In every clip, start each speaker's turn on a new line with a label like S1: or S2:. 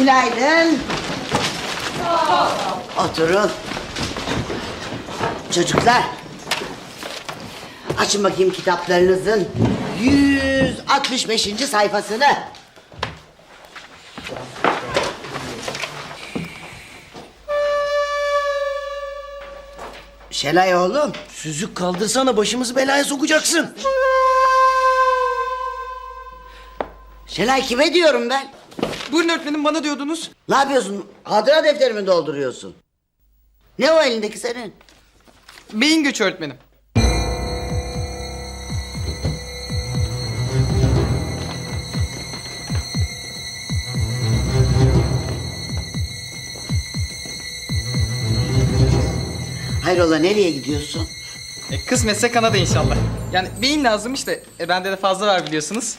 S1: Günaydın. Oturun. Çocuklar. Açın bakayım kitaplarınızın 165. sayfasını. Şelay oğlum.
S2: Süzük kaldırsana başımızı belaya sokacaksın.
S1: Şelay kime diyorum ben?
S3: Buyurun öğretmenim bana diyordunuz.
S1: Ne yapıyorsun? Hatıra defterimi dolduruyorsun. Ne o elindeki senin?
S3: Beyin göçü öğretmenim.
S1: Hayrola nereye gidiyorsun?
S3: E, kısmetse Kanada inşallah. Yani beyin lazım işte. E, bende de fazla var biliyorsunuz.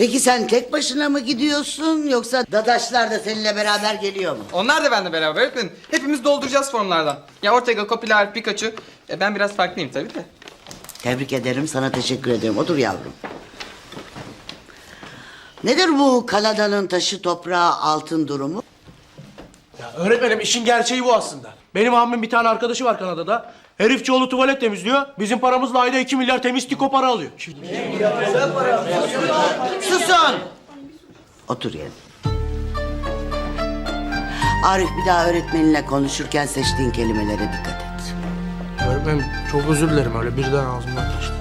S1: Peki sen tek başına mı gidiyorsun yoksa dadaşlar da seninle beraber geliyor mu?
S3: Onlar da benimle beraber öğretmenim. Hepimiz dolduracağız formlardan. Ya Ortega, Kopilar, Pikachu. E, ben biraz farklıyım tabii de.
S1: Tebrik ederim sana teşekkür ederim. Otur yavrum. Nedir bu Kanada'nın taşı toprağı altın durumu?
S2: Ya öğretmenim işin gerçeği bu aslında. Benim abimin bir tane arkadaşı var Kanada'da. Herif çoğulu tuvalet temizliyor. Bizim paramızla ayda 2 milyar temiz tiko para alıyor.
S1: Susun! Otur yerine. Arif bir daha öğretmeninle konuşurken seçtiğin kelimelere dikkat et.
S2: Öğretmenim çok özür dilerim öyle birden ağzımdan kaçtı.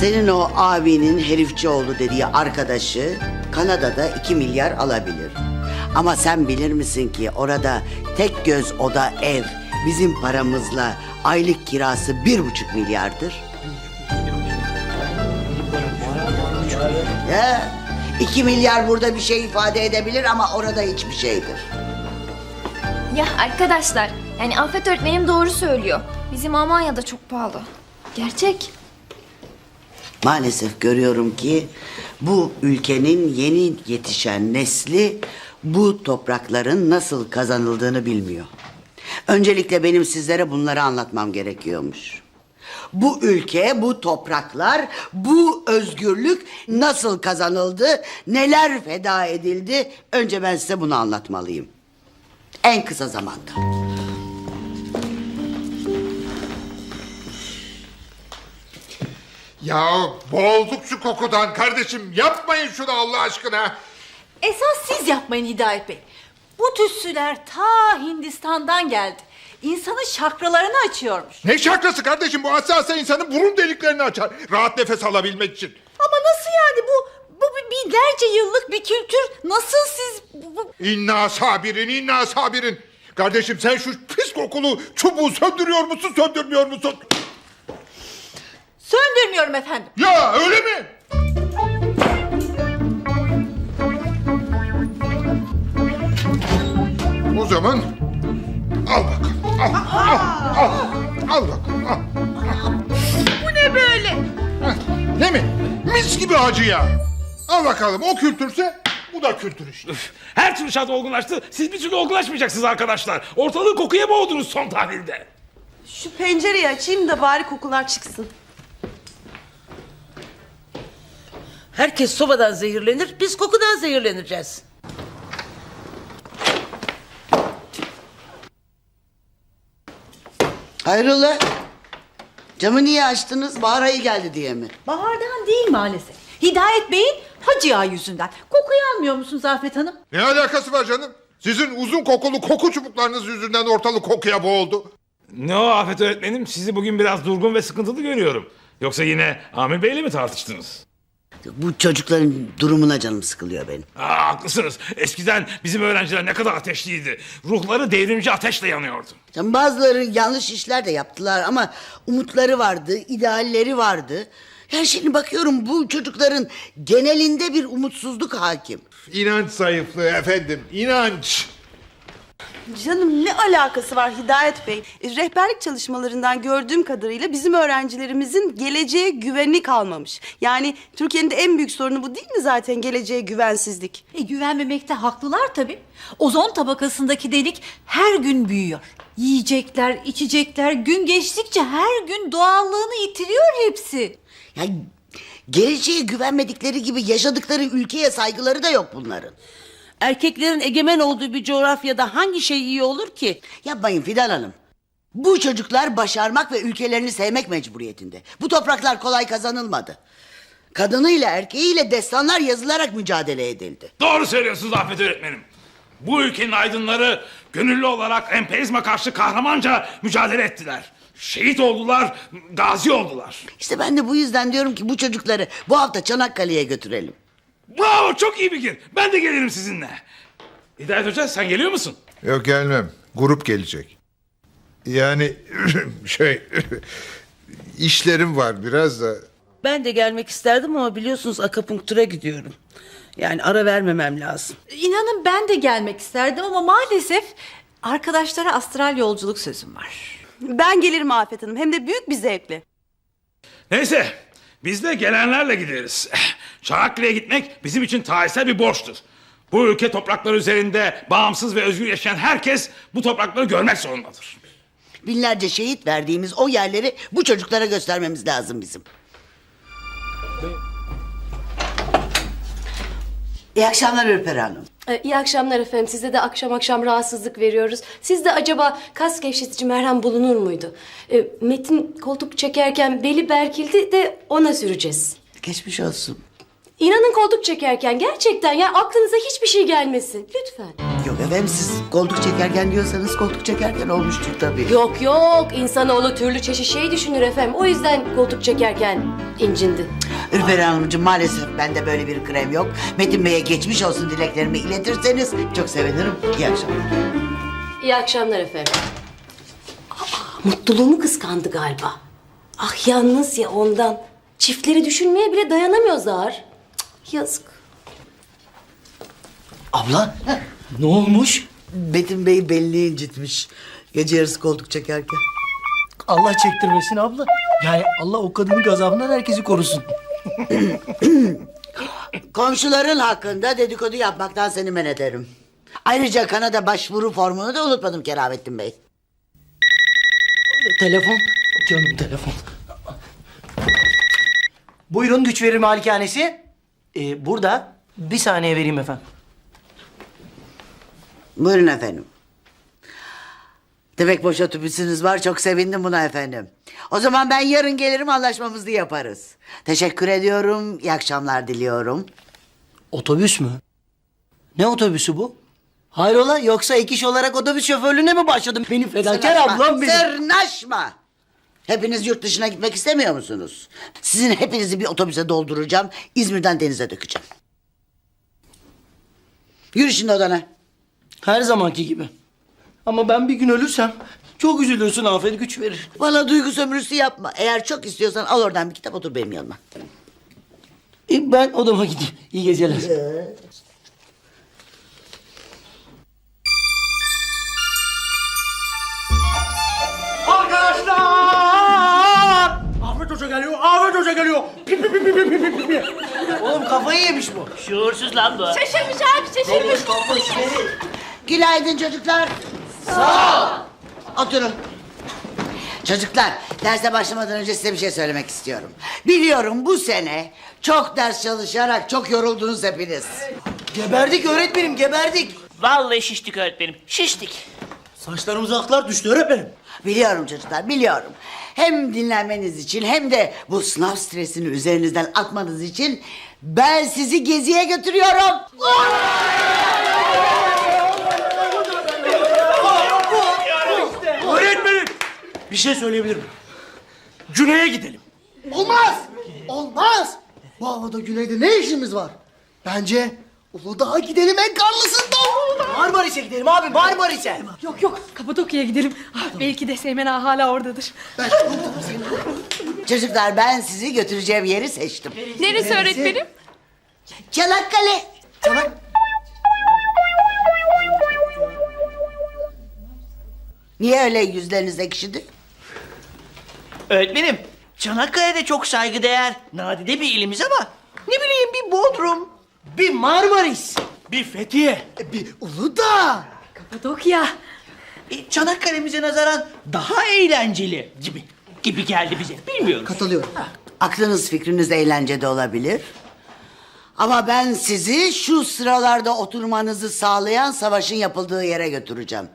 S1: Senin o abinin herifçioğlu dediği arkadaşı Kanada'da 2 milyar alabilir. Ama sen bilir misin ki orada tek göz oda ev bizim paramızla aylık kirası bir buçuk milyardır. Ya, 2 milyar burada bir şey ifade edebilir ama orada hiçbir şeydir.
S4: Ya arkadaşlar, yani Afet öğretmenim doğru söylüyor. Bizim Almanya'da çok pahalı. Gerçek.
S1: Maalesef görüyorum ki bu ülkenin yeni yetişen nesli bu toprakların nasıl kazanıldığını bilmiyor. Öncelikle benim sizlere bunları anlatmam gerekiyormuş. Bu ülke, bu topraklar, bu özgürlük nasıl kazanıldı, neler feda edildi? Önce ben size bunu anlatmalıyım. En kısa zamanda.
S5: Ya boğulduk şu kokudan kardeşim. Yapmayın şunu Allah aşkına.
S6: Esas siz yapmayın Hidayet Bey. Bu tütsüler ta Hindistan'dan geldi. İnsanın şakralarını açıyormuş.
S5: Ne şakrası kardeşim bu hassasa insanın burun deliklerini açar. Rahat nefes alabilmek için.
S6: Ama nasıl yani bu bu binlerce yıllık bir kültür. Nasıl siz bu, bu-
S5: İnna sabirin inna sabirin. Kardeşim sen şu pis kokulu çubuğu söndürüyor musun söndürmüyor musun?
S6: söndürmüyorum efendim.
S5: Ya öyle mi? Zaman al bakalım. Al, al, al, al bakalım. Al.
S6: Bu ne böyle?
S5: Değil mi? Mis gibi acı ya. Al bakalım o kültürse bu da kültür işte.
S7: Her türlü şart olgunlaştı. Siz bir türlü olgunlaşmayacaksınız arkadaşlar. Ortalığı kokuya boğdunuz son tahlilde.
S8: Şu pencereyi açayım da bari kokular çıksın.
S9: Herkes sobadan zehirlenir, biz kokudan zehirleneceğiz.
S1: Hayrola? Camı niye açtınız? Bahar ayı geldi diye mi?
S6: Bahardan değil maalesef. Hidayet Bey'in hacı yağı yüzünden. Kokuyu almıyor musunuz Afet Hanım?
S5: Ne alakası var canım? Sizin uzun kokulu koku çubuklarınız yüzünden ortalık kokuya boğuldu.
S7: Ne o Afet öğretmenim? Sizi bugün biraz durgun ve sıkıntılı görüyorum. Yoksa yine Amir Bey'le mi tartıştınız?
S1: Bu çocukların durumuna canım sıkılıyor benim.
S7: Aa, haklısınız. Eskiden bizim öğrenciler ne kadar ateşliydi. Ruhları devrimci ateşle yanıyordu.
S1: Canım bazıları yanlış işler de yaptılar ama umutları vardı, idealleri vardı. Yani şimdi bakıyorum bu çocukların genelinde bir umutsuzluk hakim.
S5: İnanç zayıflığı efendim, inanç.
S8: Canım ne alakası var Hidayet Bey? E, Rehberlik çalışmalarından gördüğüm kadarıyla bizim öğrencilerimizin geleceğe güveni kalmamış. Yani Türkiye'nin de en büyük sorunu bu değil mi zaten geleceğe güvensizlik?
S6: E, güvenmemekte haklılar tabii. Ozon tabakasındaki delik her gün büyüyor. Yiyecekler, içecekler gün geçtikçe her gün doğallığını yitiriyor hepsi.
S1: Yani Geleceğe güvenmedikleri gibi yaşadıkları ülkeye saygıları da yok bunların.
S9: Erkeklerin egemen olduğu bir coğrafyada hangi şey iyi olur ki?
S1: Yapmayın Fidan Hanım. Bu çocuklar başarmak ve ülkelerini sevmek mecburiyetinde. Bu topraklar kolay kazanılmadı. Kadınıyla erkeğiyle destanlar yazılarak mücadele edildi.
S7: Doğru söylüyorsunuz Afet öğretmenim. Bu ülkenin aydınları gönüllü olarak emperyalizme karşı kahramanca mücadele ettiler. Şehit oldular, gazi oldular.
S1: İşte ben de bu yüzden diyorum ki bu çocukları bu hafta Çanakkale'ye götürelim.
S7: Bravo, çok iyi fikir. Ben de gelirim sizinle. Hidayet Hoca sen geliyor musun?
S5: Yok gelmem. Grup gelecek. Yani şey işlerim var biraz da.
S9: Ben de gelmek isterdim ama biliyorsunuz akupunktura gidiyorum. Yani ara vermemem lazım.
S6: İnanın ben de gelmek isterdim ama maalesef arkadaşlara astral yolculuk sözüm var.
S8: Ben gelirim Afet Hanım hem de büyük bir zevkle.
S7: Neyse, biz de gelenlerle gideriz. Çanakkale'ye gitmek bizim için tarihsel bir borçtur. Bu ülke toprakları üzerinde bağımsız ve özgür yaşayan herkes bu toprakları görmek zorundadır.
S1: Binlerce şehit verdiğimiz o yerleri bu çocuklara göstermemiz lazım bizim. İyi akşamlar Ürper Hanım.
S10: Ee, İyi akşamlar efendim. Size de akşam akşam rahatsızlık veriyoruz. Sizde acaba kas gevşetici merhem bulunur muydu? Ee, Metin koltuk çekerken beli berkildi de ona süreceğiz.
S1: Geçmiş olsun.
S10: İnanın koltuk çekerken gerçekten ya aklınıza hiçbir şey gelmesin. Lütfen.
S1: Yok efendim siz koltuk çekerken diyorsanız koltuk çekerken olmuştur tabii.
S10: Yok yok insanoğlu türlü çeşit şey düşünür efendim. O yüzden koltuk çekerken incindi.
S1: Ürper Hanımcığım maalesef bende böyle bir krem yok. Metin Bey'e geçmiş olsun dileklerimi iletirseniz çok sevinirim. İyi akşamlar.
S10: İyi akşamlar efendim. Aa, mutluluğumu kıskandı galiba. Ah yalnız ya ondan. Çiftleri düşünmeye bile dayanamıyor Zahar. Yazık.
S2: Abla ne olmuş?
S1: Metin Bey belli incitmiş. Gece yarısı koltuk çekerken.
S2: Allah çektirmesin abla. Yani Allah o kadının gazabından herkesi korusun.
S1: Komşuların hakkında dedikodu yapmaktan seni men ederim. Ayrıca Kanada başvuru formunu da unutmadım Keramettin Bey.
S2: Telefon. Canım telefon. Buyurun güç verir malikanesi. Ee, burada. Bir saniye vereyim efendim.
S1: Buyurun efendim. Demek boş otobüsünüz var. Çok sevindim buna efendim. O zaman ben yarın gelirim anlaşmamızı yaparız. Teşekkür ediyorum. İyi akşamlar diliyorum.
S2: Otobüs mü? Ne otobüsü bu? Hayrola yoksa ek iş olarak otobüs şoförlüğüne mi başladın? Benim fedakar ablam benim.
S1: Sırnaşma. Hepiniz yurt dışına gitmek istemiyor musunuz? Sizin hepinizi bir otobüse dolduracağım. İzmir'den denize dökeceğim. Yürü şimdi odana.
S2: Her zamanki gibi. Ama ben bir gün ölürsem çok üzülürsün Afet güç verir.
S1: Bana duygu sömürüsü yapma. Eğer çok istiyorsan al oradan bir kitap otur benim yanıma.
S2: E, ben odama gideyim. İyi geceler. Hoca geliyor. Pi, pi, pi, pi, pi, pi, pi, pi. Oğlum kafayı yemiş bu.
S9: Şuursuz lan bu.
S6: Şaşırmış abi şaşırmış.
S1: Günaydın çocuklar. Sağ ol. Oturun. Çocuklar, derse başlamadan önce size bir şey söylemek istiyorum. Biliyorum bu sene çok ders çalışarak çok yoruldunuz hepiniz.
S2: Geberdik öğretmenim geberdik.
S9: Vallahi şiştik öğretmenim. Şiştik.
S2: Saçlarımıza aklar düştü öğretmenim.
S1: Biliyorum çocuklar, biliyorum. Hem dinlenmeniz için hem de bu sınav stresini üzerinizden atmanız için ben sizi geziye götürüyorum.
S2: Öğretmenim! Bir şey söyleyebilir miyim? Güney'e gidelim.
S11: Olmaz! Olmaz! Bu havada güneyde ne işimiz var? Bence Uludağ'a gidelim en karlısından.
S2: Marmaris'e gidelim abi Marmaris'e.
S6: Yok yok Kapadokya'ya gidelim. Ah, belki de Seymen Ağa hala oradadır.
S1: Çocuklar ben sizi götüreceğim yeri seçtim.
S4: Neresi öğretmenim?
S1: Çanakkale. Çanak... Niye öyle yüzleriniz ekşidi?
S11: Öğretmenim, Çanakkale'de çok saygıdeğer, nadide bir ilimiz ama ne bileyim bir Bodrum,
S2: Bir Marmaris. Bir Fethiye.
S11: bir Uludağ.
S6: Kapadokya.
S11: E, Çanakkale'mize nazaran daha eğlenceli gibi gibi geldi bize. Bilmiyorum. Katılıyorum.
S1: Aklınız fikriniz eğlencede olabilir. Ama ben sizi şu sıralarda oturmanızı sağlayan savaşın yapıldığı yere götüreceğim.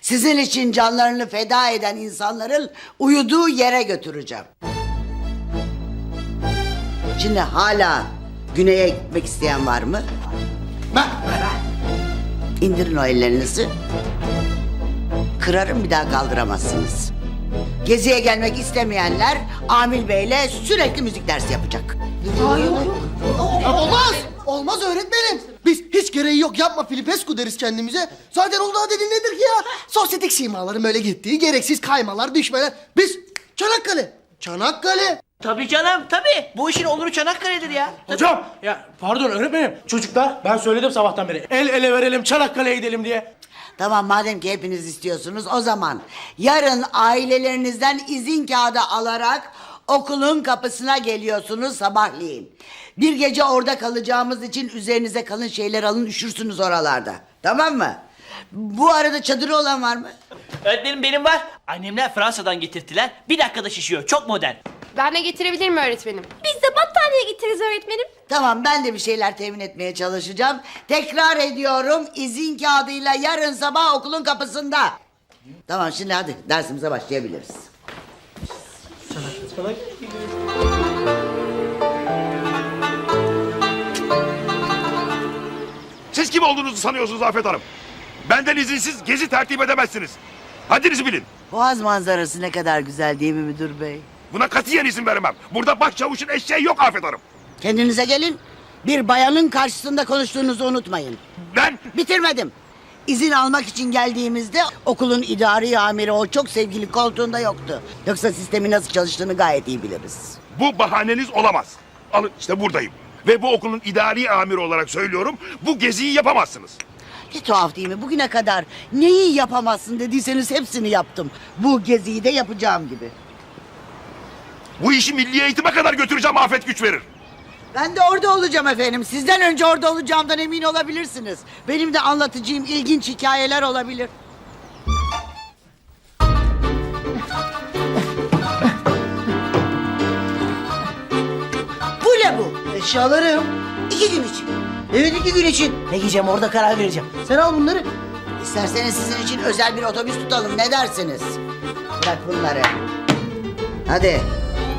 S1: Sizin için canlarını feda eden insanların uyuduğu yere götüreceğim. Şimdi hala güneye gitmek isteyen var mı?
S11: Ben,
S1: İndirin o ellerinizi. Kırarım bir daha kaldıramazsınız. Geziye gelmek istemeyenler Amil Bey'le sürekli müzik dersi yapacak.
S11: Olmaz. Olmaz öğretmenim. Biz hiç gereği yok yapma Filipescu deriz kendimize. Zaten olduğu dediğin nedir ki ya? Sosyetik simaların böyle gittiği gereksiz kaymalar, düşmeler. Biz Çanakkale. Çanakkale.
S12: Tabii canım tabii. Bu işin oluru Çanakkale'dir ya.
S2: Hocam ya pardon öğretmenim. Çocuklar ben söyledim sabahtan beri. El ele verelim Çanakkale'ye gidelim diye.
S1: Tamam madem ki hepiniz istiyorsunuz o zaman yarın ailelerinizden izin kağıdı alarak okulun kapısına geliyorsunuz sabahleyin. Bir gece orada kalacağımız için üzerinize kalın şeyler alın üşürsünüz oralarda. Tamam mı? Bu arada çadırı olan var mı?
S12: Öğretmenim benim var. Annemler Fransa'dan getirttiler. Bir dakikada şişiyor. Çok modern.
S13: Ben de getirebilir mi öğretmenim?
S4: Biz de battaniye getiririz öğretmenim.
S1: Tamam ben de bir şeyler temin etmeye çalışacağım. Tekrar ediyorum izin kağıdıyla yarın sabah okulun kapısında. Tamam şimdi hadi dersimize başlayabiliriz.
S5: Siz kim olduğunuzu sanıyorsunuz Afet Hanım? Benden izinsiz gezi tertip edemezsiniz. Haddinizi bilin.
S1: Boğaz manzarası ne kadar güzel değil mi müdür bey?
S5: Buna katiyen izin veremem. Burada başçavuşun eşeği yok Afet Hanım.
S1: Kendinize gelin. Bir bayanın karşısında konuştuğunuzu unutmayın.
S5: Ben
S1: Bitirmedim. İzin almak için geldiğimizde okulun idari amiri o çok sevgili koltuğunda yoktu. Yoksa sistemin nasıl çalıştığını gayet iyi biliriz.
S5: bu bahaneniz olamaz. Alın işte buradayım. Ve bu okulun idari amiri olarak söylüyorum. Bu geziyi yapamazsınız.
S1: Ne tuhaf değil mi? Bugüne kadar neyi yapamazsın dediyseniz hepsini yaptım. Bu geziyi de yapacağım gibi.
S5: Bu işi milli eğitime kadar götüreceğim Afet güç verir.
S1: Ben de orada olacağım efendim. Sizden önce orada olacağımdan emin olabilirsiniz. Benim de anlatacağım ilginç hikayeler olabilir. Bu ne bu?
S11: Eşyalarım.
S1: İki gün için. Evet iki gün için.
S12: Ne giyeceğim orada karar vereceğim.
S11: Sen al bunları.
S1: İsterseniz sizin için özel bir otobüs tutalım. Ne dersiniz? Bırak bunları. Hadi.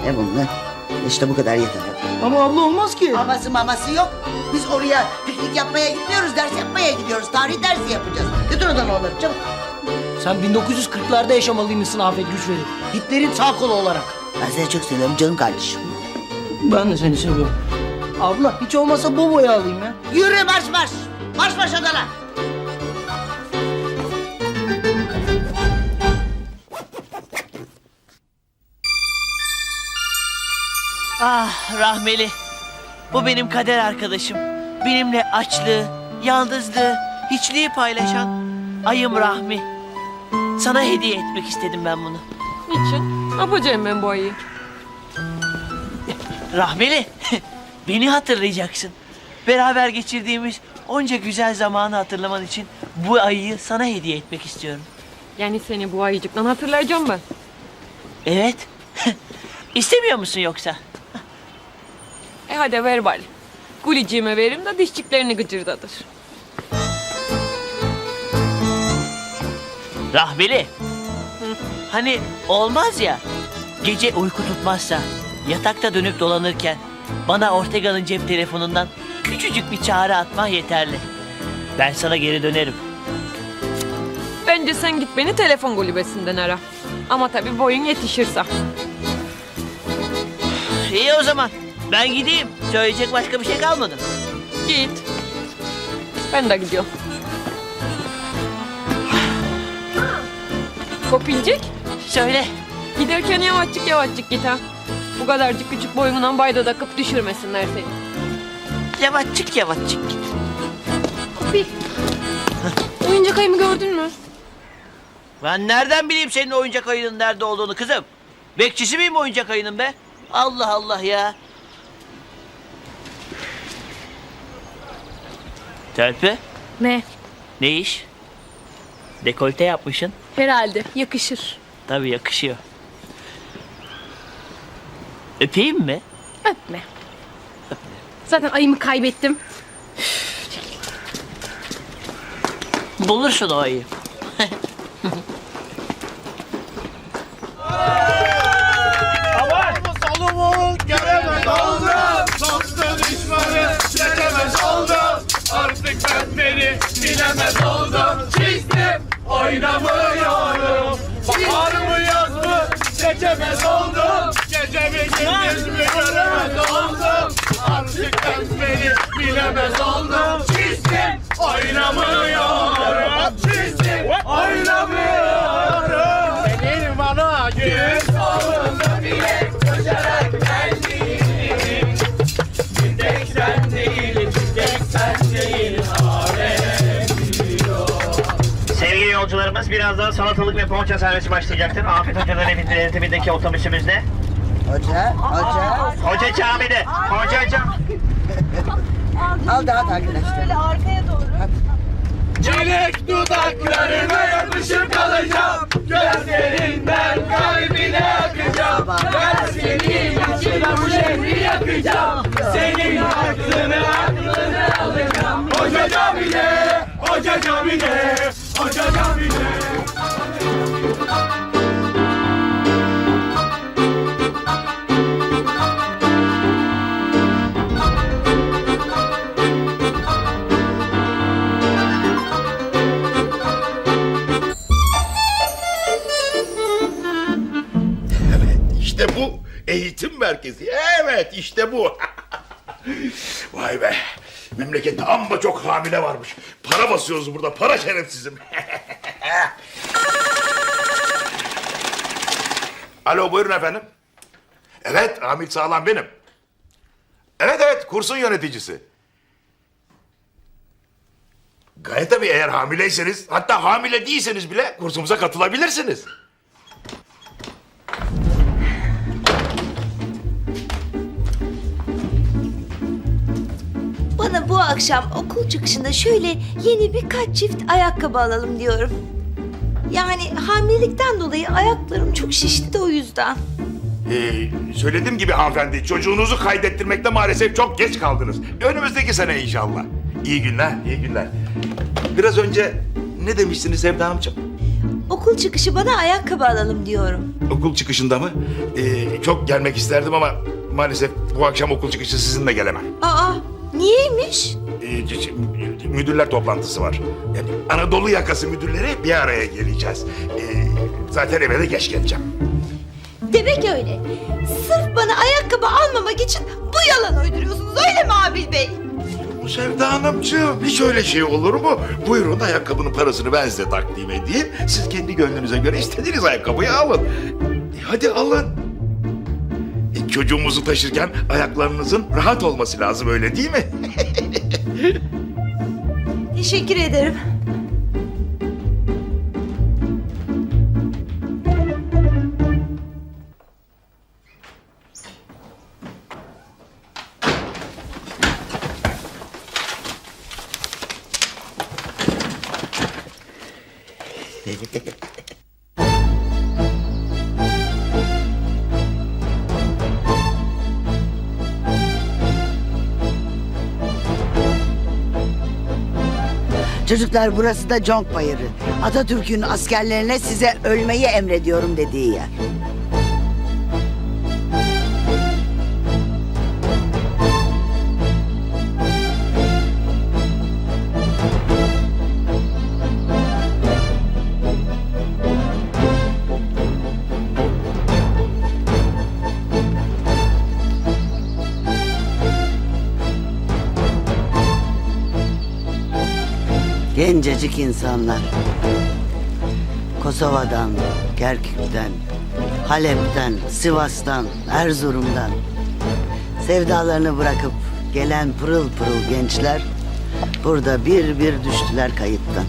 S1: Ne bunlar? İşte bu kadar yeter.
S11: Ama abla olmaz ki.
S1: Aması maması yok. Biz oraya piknik yapmaya gitmiyoruz, ders yapmaya gidiyoruz. Tarih dersi yapacağız. Götür odan onları çabuk.
S11: Sen 1940'larda yaşamalıymışsın Afet Güçveri. Hitler'in sağ kolu olarak.
S1: Ben seni çok seviyorum canım kardeşim.
S11: Ben de seni seviyorum. Abla hiç olmazsa Bobo'yu alayım ya.
S1: Yürü marş marş. Marş marş odana.
S12: Ah rahmeli. Bu benim kader arkadaşım. Benimle açlığı, yalnızlığı, hiçliği paylaşan ayım Rahmi. Sana hediye etmek istedim ben bunu.
S13: Niçin? Ne yapacağım ben bu ayı?
S12: Rahmeli, beni hatırlayacaksın. Beraber geçirdiğimiz onca güzel zamanı hatırlaman için bu ayıyı sana hediye etmek istiyorum.
S13: Yani seni bu ayıcıktan hatırlayacağım ben.
S12: Evet. İstemiyor musun yoksa?
S13: E hadi ver bari. Guliciğime verim de dişçiklerini gıcırdadır.
S12: Rahmeli. Hani olmaz ya. Gece uyku tutmazsa yatakta dönüp dolanırken bana Ortega'nın cep telefonundan küçücük bir çağrı atman yeterli. Ben sana geri dönerim.
S13: Bence sen git beni telefon kulübesinden ara. Ama tabii boyun yetişirse.
S12: İyi o zaman. Ben gideyim. Söyleyecek başka bir şey kalmadı.
S13: Git. Ben de gidiyorum. Kopincik.
S12: Söyle.
S13: Giderken yavaşçık yavaşçık git ha. Bu kadarcık küçük boyundan bayda takıp düşürmesinler seni.
S12: Yavaşçık yavaşçık git.
S13: Kopi. Oyuncak ayımı gördün mü?
S12: Ben nereden bileyim senin oyuncak ayının nerede olduğunu kızım? Bekçisi miyim oyuncak ayının be? Allah Allah ya. Törpü
S13: Ne?
S12: ne iş? Dekolte yapmışsın.
S13: Herhalde yakışır.
S12: Tabii yakışıyor. Öpeyim mi?
S14: Öpme. Zaten ayımı kaybettim.
S12: Bulursun o ayı.
S15: Solumu göremez oldum Dostu düşmanı çekemez oldum Artık ben beni bilemez oldum Çizdim oynamıyorum Bahar mı yaz mı seçemez oldum Gece mi gündüz mü göremez oldum Artık ben beni bilemez oldum Çizdim oynamıyorum Çizdim oynamıyorum Senin bana gün sonunda bile Koşarak geldiğini Bir sen değil, bir sen değil alem biliyor.
S16: Sevgili yolcularımız birazdan salatalık ve poğaça servisi başlayacaktır. Afet Hocaların evinin yönetimindeki otobüsümüzde.
S1: Hoca, hoca.
S16: Hoca Cami'de. Hoca Cami.
S1: Al daha da arkadaşlar.
S8: Böyle arkaya doğru.
S15: Çilek dudaklarına yapışıp kalacağım Gözlerinden kalbine akacağım Ben senin için bu şehri yakacağım Senin aklını aklını alacağım Hoca camide, hoca camide, hoca camide
S5: merkezi. Evet işte bu. Vay be. Memlekette amma çok hamile varmış. Para basıyoruz burada. Para şerefsizim. Alo buyurun efendim. Evet Hamit Sağlam benim. Evet evet kursun yöneticisi. Gayet tabii eğer hamileyseniz hatta hamile değilseniz bile kursumuza katılabilirsiniz.
S17: Bu akşam okul çıkışında şöyle yeni birkaç çift ayakkabı alalım diyorum. Yani hamilelikten dolayı ayaklarım çok şişti de o yüzden.
S5: Ee, söylediğim gibi hanımefendi çocuğunuzu kaydettirmekte maalesef çok geç kaldınız. Önümüzdeki sene inşallah. İyi günler, iyi günler. Biraz önce ne demiştiniz Sevda amcam?
S17: Okul çıkışı bana ayakkabı alalım diyorum.
S5: Okul çıkışında mı? Ee, çok gelmek isterdim ama maalesef bu akşam okul çıkışı sizinle gelemem.
S17: Aa, niyeymiş?
S5: Ee, müdürler toplantısı var. Yani Anadolu yakası müdürleri bir araya geleceğiz. Ee, zaten eve de geç geleceğim.
S17: Demek öyle. Sırf bana ayakkabı almamak için bu yalan uyduruyorsunuz öyle mi Abil Bey?
S5: Sevda Hanımcığım hiç öyle şey olur mu? Buyurun ayakkabının parasını ben size takdim edeyim. Siz kendi gönlünüze göre istediğiniz ayakkabıyı alın. E, hadi alın. Çocuğumuzu taşırken ayaklarınızın rahat olması lazım öyle değil mi?
S17: Teşekkür ederim.
S1: Çocuklar burası da Conk Bayırı. Atatürk'ün askerlerine size ölmeyi emrediyorum dediği yer. Gencecik insanlar. Kosova'dan, Kerkük'ten, Halep'ten, Sivas'tan, Erzurum'dan sevdalarını bırakıp gelen pırıl pırıl gençler burada bir bir düştüler kayıptan.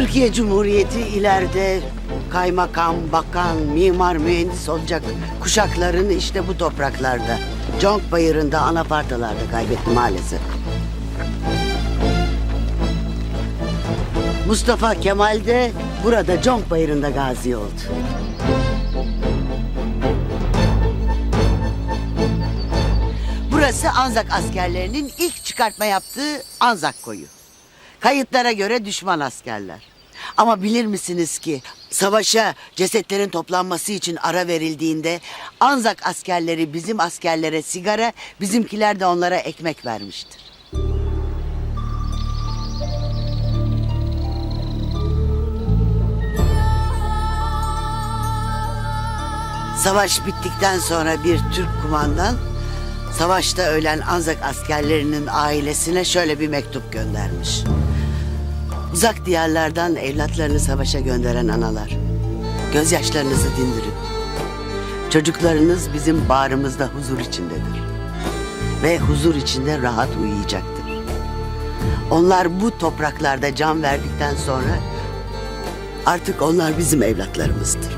S1: Türkiye Cumhuriyeti ileride kaymakam, bakan, mimar, mühendis olacak kuşaklarını işte bu topraklarda. Conk Bayırı'nda, anapartalarda kaybetti maalesef. Mustafa Kemal de burada Conk Bayırı'nda gazi oldu. Burası Anzak askerlerinin ilk çıkartma yaptığı Anzak koyu. Kayıtlara göre düşman askerler. Ama bilir misiniz ki savaşa cesetlerin toplanması için ara verildiğinde Anzak askerleri bizim askerlere sigara, bizimkiler de onlara ekmek vermiştir. Savaş bittikten sonra bir Türk kumandan savaşta ölen Anzak askerlerinin ailesine şöyle bir mektup göndermiş. Uzak diyarlardan evlatlarını savaşa gönderen analar. Gözyaşlarınızı dindirin. Çocuklarınız bizim bağrımızda huzur içindedir. Ve huzur içinde rahat uyuyacaktır. Onlar bu topraklarda can verdikten sonra artık onlar bizim evlatlarımızdır.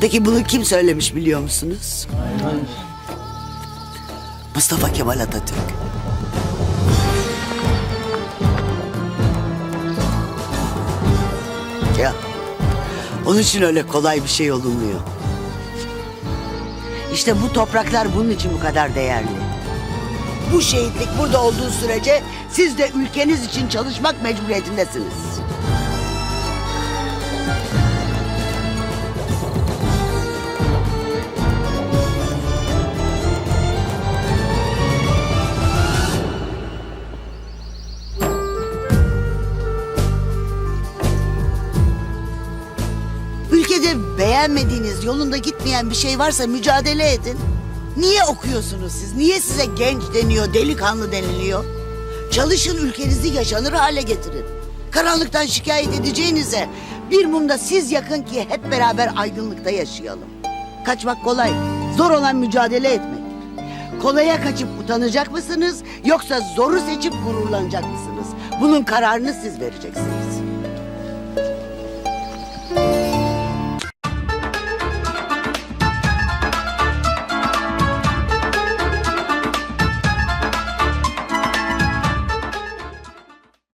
S1: Peki bunu kim söylemiş biliyor musunuz? Mustafa Kemal Atatürk. Ya onun için öyle kolay bir şey olunmuyor. İşte bu topraklar bunun için bu kadar değerli. Bu şehitlik burada olduğu sürece siz de ülkeniz için çalışmak mecburiyetindesiniz. Ülkede beğenmediğiniz, yolunda gitmeyen bir şey varsa mücadele edin. Niye okuyorsunuz siz? Niye size genç deniyor, delikanlı deniliyor? Çalışın ülkenizi yaşanır hale getirin. Karanlıktan şikayet edeceğinize bir mumda siz yakın ki hep beraber aydınlıkta yaşayalım. Kaçmak kolay, zor olan mücadele etmek. Kolaya kaçıp utanacak mısınız yoksa zoru seçip gururlanacak mısınız? Bunun kararını siz vereceksiniz.